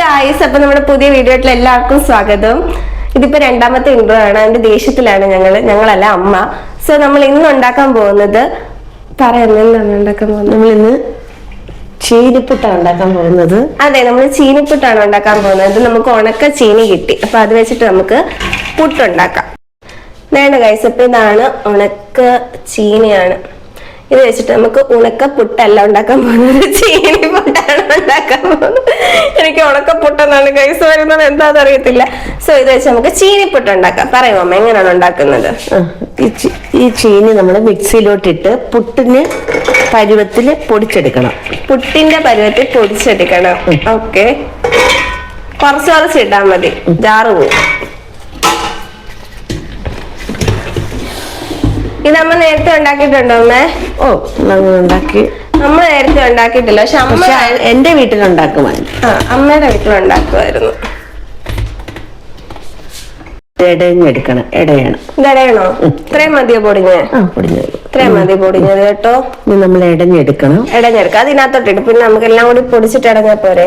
Guys അപ്പൊ നമ്മുടെ പുതിയ വീഡിയോയിൽ എല്ലാവർക്കും സ്വാഗതം. ഇതിപ്പോ രണ്ടാമത്തെ ഇൻട്രോ ആണ്. അതിന്റെ ദേഷ്യത്തിലാണ് ഞങ്ങൾ ഞങ്ങളല്ല അമ്മ. സോ നമ്മൾ ഇന്ന് ഉണ്ടാക്കാൻ പോകുന്നത് പറയുന്നതാണ് ഉണ്ടാക്കാൻ പോകുന്നത്? നമ്മൾ ഇന്ന് ചീനിപ്പുട്ടാണ് ഉണ്ടാക്കാൻ പോകുന്നത്. അതെ നമ്മൾ ചീനിപ്പുട്ടാണ് ഉണ്ടാക്കാൻ പോകുന്നത്. നമുക്ക് ഉണക്ക ചീനി കിട്ടി. അപ്പൊ അത് വെച്ചിട്ട് നമുക്ക് പുട്ടുണ്ടാക്കാം. വേണ്ട ഗൈസ് അപ്പൊ ഇതാണ് ഉണക്ക ചീനിയാണ്. ഇത് വെച്ചിട്ട് നമുക്ക് ഉണക്ക പുട്ടല്ല ഉണ്ടാക്കാൻ പോകുന്നത്. ചീനി പുട്ടാണ് ഉണ്ടാക്കാൻ പോകുന്നത് എനിക്ക് ഉണക്ക കൈസ് വരുന്നത് എന്താണെന്ന് അറിയത്തില്ല. സോ ഇത് വെച്ച് നമുക്ക് ചീനിപ്പൊട്ട് പുട്ട് ഉണ്ടാക്കാം. പറയുമോ അമ്മ എങ്ങനെയാണ് ഉണ്ടാക്കുന്നത്? ഈ ചീനി നമ്മൾ മിക്സിയിലോട്ടിട്ട് പുട്ടിന് പരുവത്തിൽ പൊടിച്ചെടുക്കണം. പുട്ടിന്റെ പരുവത്തിൽ പൊടിച്ചെടുക്കണം. ഓക്കെ കുറച്ച് കുറച്ച് ഇട്ടാൽ മതി. ജാറ് പോവും. ഇത് നമ്മൾ നേരത്തെ ഉണ്ടാക്കിയിട്ടുണ്ടോ അമ്മേ? ഓ നമ്മൾ ഉണ്ടാക്കി അമ്മ നേരത്തെ ഉണ്ടാക്കിയിട്ടില്ല. പക്ഷെ അമ്മ പക്ഷെ എന്റെ വീട്ടിൽ ആ അമ്മയുടെ വീട്ടിൽ ഉണ്ടാക്കുമായിരുന്നു ഇടയാണ്. ഇതടയണോ ഇത്രയും മതിയോ പൊടിഞ്ഞ്? ആ പൊടിഞ്ഞത് ഇത്രയും മതി പൊടിഞ്ഞത് കേട്ടോ. ഇനി നമ്മൾ ഇടഞ്ഞെടുക്കണം. ഇടഞ്ഞെടുക്കാം. അതിനകത്തോട്ടിട്ട് പിന്നെ നമുക്ക് എല്ലാം കൂടി പൊടിച്ചിട്ട് ഇടഞ്ഞാ പോരെ?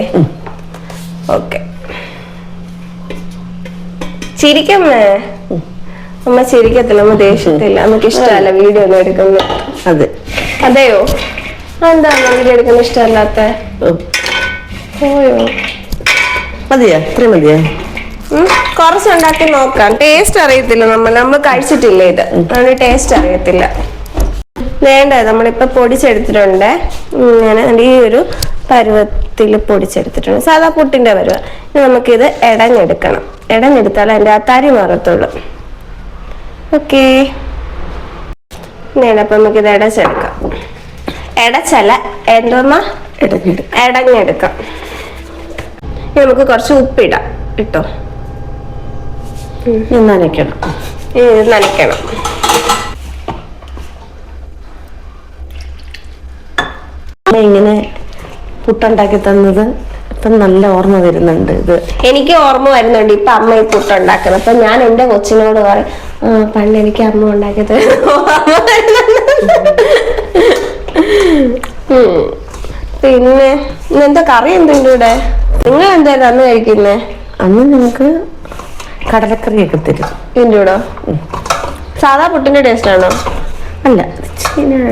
ഓക്കെ. ചിരിക്കമ്മേ അമ്മ. ചിരിക്കത്തില്ല. അമ്മ ദേഷ്യത്തില്ല. നമുക്ക് ഇഷ്ടമല്ല വീഡിയോ ഒന്നും എടുക്കുന്നത്. അതെ. അതെയോ? എന്താ വീഡിയോ എടുക്കുന്ന ഇഷ്ടമല്ലാത്ത? പോയോ? മതിയോ? ഇത്രയും മതിയോ? ഉം, കുറച്ചുണ്ടാക്കി നോക്കാം. ടേസ്റ്റ് അറിയത്തില്ല നമ്മൾ. നമ്മൾ കഴിച്ചിട്ടില്ല ഇത്? അതുകൊണ്ട് ടേസ്റ്റ് അറിയത്തില്ല. വേണ്ട? നമ്മളിപ്പോ പൊടിച്ചെടുത്തിട്ടുണ്ട്. ഇങ്ങനെ ഈ ഒരു പരുവത്തിൽ പൊടിച്ചെടുത്തിട്ടുണ്ട്. സാധാ പുട്ടിന്റെ പരുവ. ഇനി നമുക്കിത് ഇടഞ്ഞെടുക്കണം. ഇടഞ്ഞെടുത്താൽ അതിന്റെ ആ തരി മാറത്തുള്ളൂ ഓക്കേ അപ്പൊ നമുക്ക് നമുക്കിത് ഇടച്ചെടുക്കാം. ഇടച്ചല്ല എന്തോന്നാ ഇടഞ്ഞെടുക്കാം ഇനി നമുക്ക് കുറച്ച് ഉപ്പിടാം ഇട്ടോ നനയ്ക്കണം. നനയ്ക്കണം. ഇങ്ങനെ പുട്ടുണ്ടാക്കി തന്നത് ഇപ്പം നല്ല ഓർമ്മ വരുന്നുണ്ട് ഇത്. എനിക്ക് ഓർമ്മ വരുന്നുണ്ട് ഇപ്പൊ അമ്മ ഈ പുട്ടുണ്ടാക്കുന്നത്. അപ്പൊ ഞാൻ എന്റെ കൊച്ചിനോട് പറയും പണ്ട് എനിക്ക് അമ്മ ഉണ്ടാക്കിയത് ഓർമ്മ വരുന്നുണ്ട്." പിന്നെ എന്താ കറി എന്തുണ്ട് ഇവിടെ? നിങ്ങൾ എന്തായാലും അന്ന് കഴിക്കുന്നേ? അന്ന് ഞങ്ങൾക്ക് കടലക്കറിയൊക്കെ തരും. എന്റെ കൂടെ? സാധാ പുട്ടിന്റെ ടേസ്റ്റ് ആണോ? അല്ല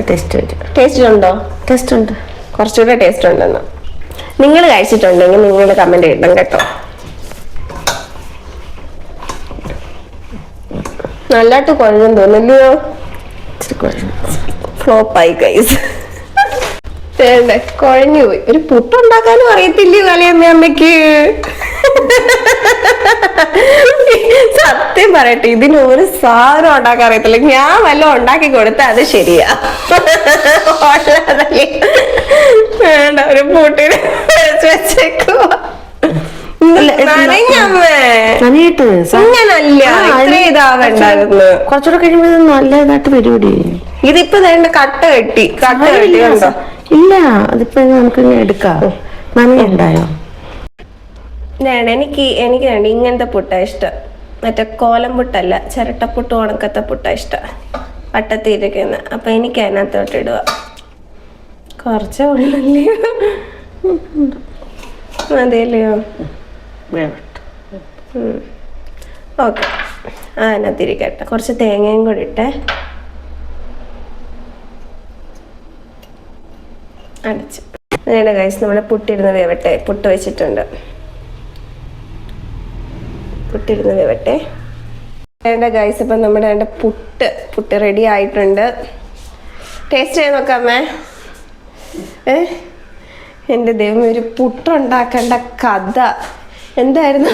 ടേസ്റ്റ് വരും. ടേസ്റ്റ് ഉണ്ടോ? ടേസ്റ്റ് ഉണ്ട്. കുറച്ചുകൂടെ ടേസ്റ്റ് ഉണ്ടെന്ന്. നിങ്ങൾ കഴിച്ചിട്ടുണ്ടെങ്കിൽ നിങ്ങൾ കമന്റ് ചെയ്യണം കേട്ടോ. നല്ലതായിട്ട് കുഴഞ്ഞെന്ന് തോന്നില്ലയോ ഇച്ചിരി കുഴഞ്ഞു. ഫ്ലോപ്പായി വേണ്ട കുഴഞ്ഞു പോയി ഒരു പുട്ടുണ്ടാക്കാനും അറിയത്തില്ല കളിയമ്മ അമ്മയ്ക്ക്? സത്യം പറയട്ടെ ഇതിന് ഒരു സാധനം ഉണ്ടാക്കാൻ അറിയത്തില്ല. ഞാൻ വല്ല ഉണ്ടാക്കി കൊടുത്താ അത് ശരിയാ. വേണ്ട ഒരു പൂട്ടിന് വെച്ചേക്കുവാ. ഇങ്ങനല്ല ഇതാവണ്ടായിരുന്നു കുറച്ചുകൂടെ കഴിയുമ്പോ ഇത് നല്ല ഇതായിട്ട് വരുകൂടി ഇതിപ്പോ വേണ്ട കട്ട കെട്ടി. കട്ട കെട്ടി കണ്ടോ ഇല്ല അതിപ്പോ നമുക്ക് എടുക്കാം. നനയുണ്ടായോ വേണ്ട എനിക്ക് എനിക്ക് വേണ്ട. ഇങ്ങനത്തെ പുട്ട ഇഷ്ടം. മറ്റേ കോലം പുട്ടല്ല ചിരട്ടപ്പുട്ട് ഉണക്കത്തെ പുട്ട ഇഷ്ടം. വട്ടത്തിരിക്കുന്ന. അപ്പൊ എനിക്ക് അതിനകത്തോട്ട് ഇടുക. കുറച്ചേ ഉള്ളല്ലേ? അതെയല്ലയോ. ഓക്കെ. അതിനകത്തിരിക്കട്ടെ കുറച്ച് തേങ്ങയും കൂടി ഇട്ടേ. അടച്ച്. വേണ്ട കൈസ് നമ്മുടെ പുട്ടിരുന്ന് വേവട്ടെ. പുട്ട് വെച്ചിട്ടുണ്ട്. പുട്ടിരുന്ന് വേവട്ടെ. വേണ്ട ഗൈസ് ഇപ്പം നമ്മുടെ വേണ്ട പുട്ട് പുട്ട് റെഡി ആയിട്ടുണ്ട്. ടേസ്റ്റ് ചെയ്ത് നോക്കാമേ ഏ? എന്റെ ദൈവം ഒരു പുട്ടുണ്ടാക്കേണ്ട കഥ. എന്തായിരുന്നു?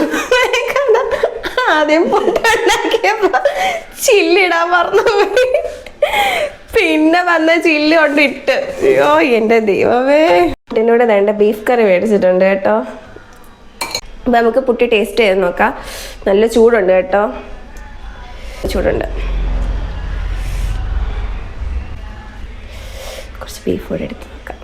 ആദ്യം പുട്ടുണ്ടാക്കിയപ്പോ ചില്ലിടാൻ മറന്നുപോയി. പിന്നെ വന്ന ചില്ല് കൊണ്ട് ഇട്ട്. അയ്യോ എന്റെ ദൈവമേ. പുട്ടിനോട് വേണ്ട ബീഫ് കറി മേടിച്ചിട്ടുണ്ട് കേട്ടോ. അപ്പൊ നമുക്ക് പുട്ടി ടേസ്റ്റ് ചെയ്ത് നോക്കാം. നല്ല ചൂടുണ്ട് കേട്ടോ. ചൂടുണ്ട്. കുറച്ച് ബീഫ് കൂടെ എടുത്ത് നോക്കാം.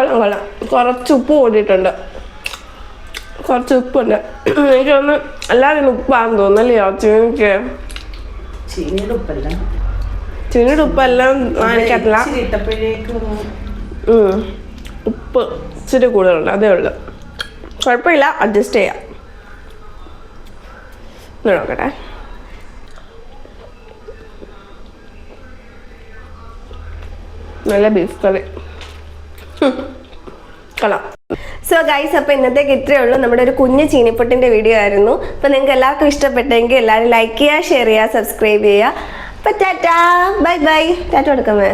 കൊള്ളാം കൊള്ളാം കുറച്ച് ഉപ്പ് കൂടിയിട്ടുണ്ട്. കുറച്ച് ഉപ്പുണ്ട്. എനിക്ക് തോന്നുന്നു എല്ലാവരും ഉപ്പാന്ന് തോന്നല്ലയോ ചീനിക്ക്? ചീനിയുടെ ഉപ്പല്ല. ഇട്ടപ്പോഴേക്കും ഉപ്പ് ഇച്ചിരി കൂടുതലുണ്ട് അതേ ഉള്ളു. കുഴപ്പമില്ല അഡ്ജസ്റ്റ് ചെയ്യാം. നോക്കട്ടെ. നല്ല ബീഫ് കറി കളാം സോ ഗൈസ് അപ്പോൾ ഇന്നത്തേക്ക് ഇത്രയേ ഉള്ളൂ. നമ്മുടെ ഒരു കുഞ്ഞു ചീനിപ്പൊട്ടിന്റെ വീഡിയോ ആയിരുന്നു. അപ്പോൾ നിങ്ങൾക്ക് എല്ലാവർക്കും ഇഷ്ടപ്പെട്ടെങ്കിൽ എല്ലാവരും ലൈക്ക് ചെയ്യുക ഷെയർ ചെയ്യുക സബ്സ്ക്രൈബ് ചെയ്യുക. അപ്പോൾ ടാറ്റാ ബൈ ബൈ ടാറ്റ കൊടുക്കാമേ